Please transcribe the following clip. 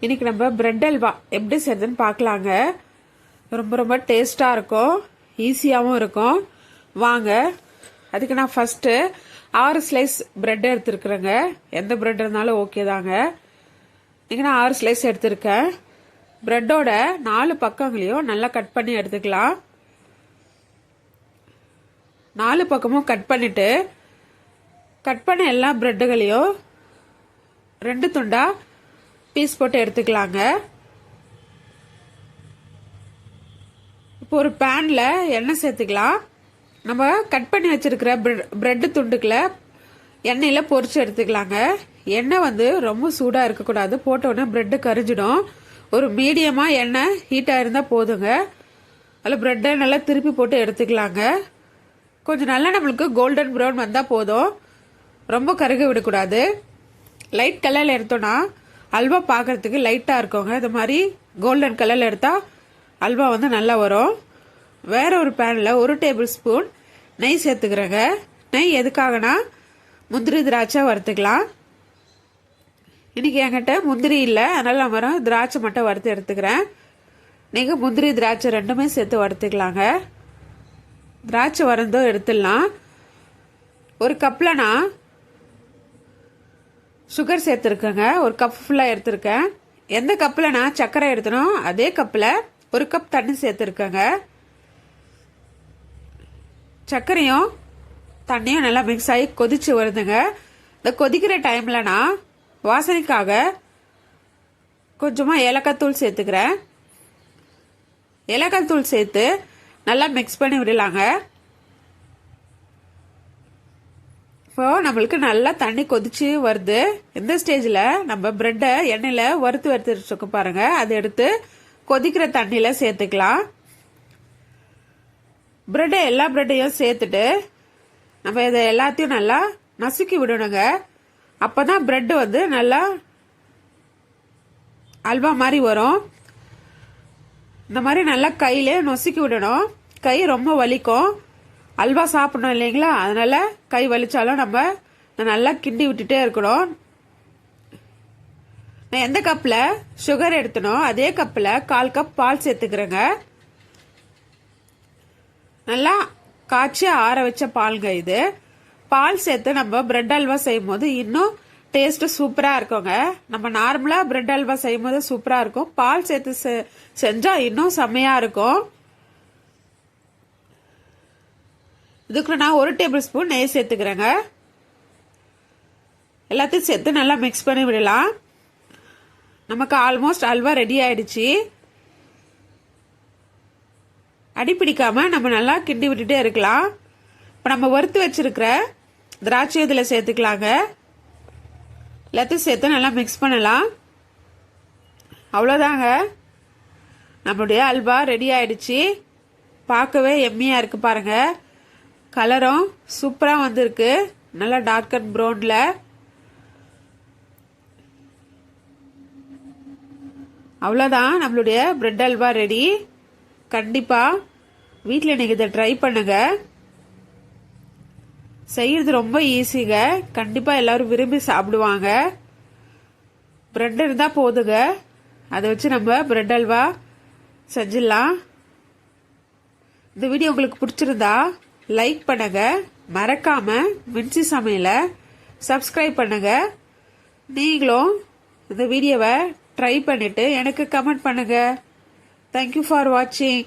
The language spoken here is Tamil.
இன்னைக்கு நம்ம பிரெட் அல்வா எப்படி செய்யுதுன்னு பார்க்கலாங்க. ரொம்ப ரொம்ப டேஸ்டாக இருக்கும். ஈஸியாகவும் இருக்கும். வாங்க. அதுக்கு நான் ஃபஸ்ட்டு ஆறு ஸ்லைஸ் பிரெட் எடுத்துருக்குறேங்க. எந்த பிரெட் இருந்தாலும் ஓகே தாங்க. இன்றைக்கி நான் ஆறு ஸ்லைஸ் எடுத்திருக்கேன். பிரெட்டோட நாலு பக்கங்களையும் நல்லா கட் பண்ணி எடுத்துக்கலாம். நாலு பக்கமும் கட் பண்ணிவிட்டு கட் பண்ண எல்லா பிரெட்டுகளையும் ரெண்டு துண்டா பீஸ் போட்டு எடுத்துக்கலாங்க. இப்போ ஒரு பேனில் எண்ணெய் சேர்த்துக்கலாம். நம்ம கட் பண்ணி வச்சிருக்கிற ப்ரெட்டு துண்டுக்களை எண்ணெயில் பொறிச்சு எடுத்துக்கலாங்க. எண்ணெய் வந்து ரொம்ப சூடாக இருக்கக்கூடாது. போட்டோடனே ப்ரெட்டு கரிஞ்சிடும். ஒரு மீடியமாக எண்ணெய் ஹீட்டாக இருந்தால் போதுங்க. அதில் ப்ரெட்டை நல்லா திருப்பி போட்டு எடுத்துக்கலாங்க. கொஞ்சம் நல்லா நம்மளுக்கு கோல்டன் ப்ரௌன் வந்தால் போதும். ரொம்ப கருக விடக்கூடாது. லைட் கலரில் எடுத்தோன்னா அல்வா பார்க்கறதுக்கு லைட்டாக இருக்குங்க இது மாதிரி கோல்டன் கலரில் எடுத்தால் அல்வா வந்து நல்லா வரும். வேற ஒரு பேனில் ஒரு டேபிள் ஸ்பூன் நெய் சேர்த்துக்கிறேங்க. நெய் எதுக்காகனா முந்திரி திராட்சை வறுத்துக்கலாம். இன்றைக்கி என்கிட்ட முந்திரி இல்லை. அதனால் நான் வரும் திராட்சை மட்டும் வறுத்து எடுத்துக்கிறேன். நீங்கள் முந்திரி திராட்சை ரெண்டுமே சேர்த்து வறுத்துக்கலாங்க. திராட்சை வரந்தோ எடுத்துடலாம். ஒரு கப்பில் நான் சுகர் சேர்த்துருக்கேங்க. ஒரு கப் ஃபுல்லாக எடுத்திருக்கேன். எந்த கப்பில் நான் சர்க்கரை எடுத்தனோ அதே கப்பில் ஒரு கப் தண்ணி சேர்த்துருக்கேங்க. சர்க்கரையும் தண்ணியும் நல்லா மிக்ஸ் ஆகி கொதிச்சு வருதுங்க. இந்த கொதிக்கிற டைமில் நான் வாசனைக்காக கொஞ்சமாக ஏலக்காய் தூள் சேர்த்துக்கிறேன். ஏலக்காய் தூள் சேர்த்து நல்லா மிக்ஸ் பண்ணி விடலாங்க. இப்போ நம்மளுக்கு நல்லா தண்ணி கொதிச்சு வருது. இந்த ஸ்டேஜில்? நம்ம பிரெட்டை எண்ணெயில் வறுத்து வறுத்து வச்சுருக்க பாருங்க. அதை எடுத்து கொதிக்கிற தண்ணியில் சேர்த்துக்கலாம். பிரெட்டை எல்லா பிரெட்டையும் சேர்த்துட்டு நம்ம இதை எல்லாத்தையும் நல்லா நசுக்கி விடணுங்க. அப்போ தான் பிரெட்டு வந்து நல்லா அல்வா மாதிரி வரும். இந்த மாதிரி நல்லா கையிலே நொசுக்கி விடணும். கை ரொம்ப வலிக்கும். அல்வா சாப்பிடணும் இல்லைங்களா? அதனால கை வலிச்சாலும் நம்ம நல்லா கிண்டி விட்டுட்டே இருக்கணும். நான் எந்த கப்பில் சுகர் எடுத்தனோ அதே கப்பில் கால் கப் பால் சேர்த்துக்கிறேங்க. நல்லா காய்ச்சி ஆற வச்ச பால்ங்க இது. பால் சேர்த்து நம்ம பிரெட் அல்வா செய்யும் போது இன்னும் டேஸ்ட்டு சூப்பராக இருக்குங்க. நம்ம நார்மலாக பிரெட் அல்வா செய்யும் போது சூப்பராக இருக்கும். பால் சேர்த்து செஞ்சால் இன்னும் செம்மையாக இருக்கும். இதுக்குள்ள நான் ஒரு டேபிள் ஸ்பூன் நெய் சேர்த்துக்கிறேங்க. எல்லாத்தையும் சேர்த்து நல்லா மிக்ஸ் பண்ணி விடலாம். நமக்கு ஆல்மோஸ்ட் அல்வா ரெடி ஆயிடுச்சு. அடிப்பிடிக்காமல் நம்ம நல்லா கிண்டி விட்டுட்டே இருக்கலாம். இப்போ நம்ம வறுத்து வச்சிருக்கிற திராட்சை இதில் சேர்த்துக்கலாங்க. எல்லாத்தையும் சேர்த்து நல்லா மிக்ஸ் பண்ணலாம். அவ்வளோதாங்க நம்மளுடைய அல்வா ரெடி ஆயிடுச்சு. பார்க்கவே எம்மியாக இருக்குது பாருங்கள் கலரும் சூப்பராக வந்திருக்கு. நல்லா டார்க் அண்ட் ப்ரௌனில் அவ்வளோதான் நம்மளுடைய பிரெட் அல்வா ரெடி கண்டிப்பாக வீட்டில் நீங்கள் இதை ட்ரை பண்ணுங்கள் செய்கிறது ரொம்ப ஈஸிங்க கண்டிப்பாக எல்லாரும் விரும்பி சாப்பிடுவாங்க. பிரெட் இருந்தால் போதுங்க. அதை வச்சு நம்ம பிரெட் அல்வா செஞ்சிடலாம். இந்த வீடியோ உங்களுக்கு பிடிச்சிருந்தா லைக் பண்ணுங்க. மறக்காம மின்சி சமையலை சப்ஸ்கிரைப் பண்ணுங்க. நீங்களும் இந்த வீடியோவை ட்ரை பண்ணிட்டு எனக்கு கமெண்ட் பண்ணுங்க. தேங்க்யூ ஃபார் வாட்சிங்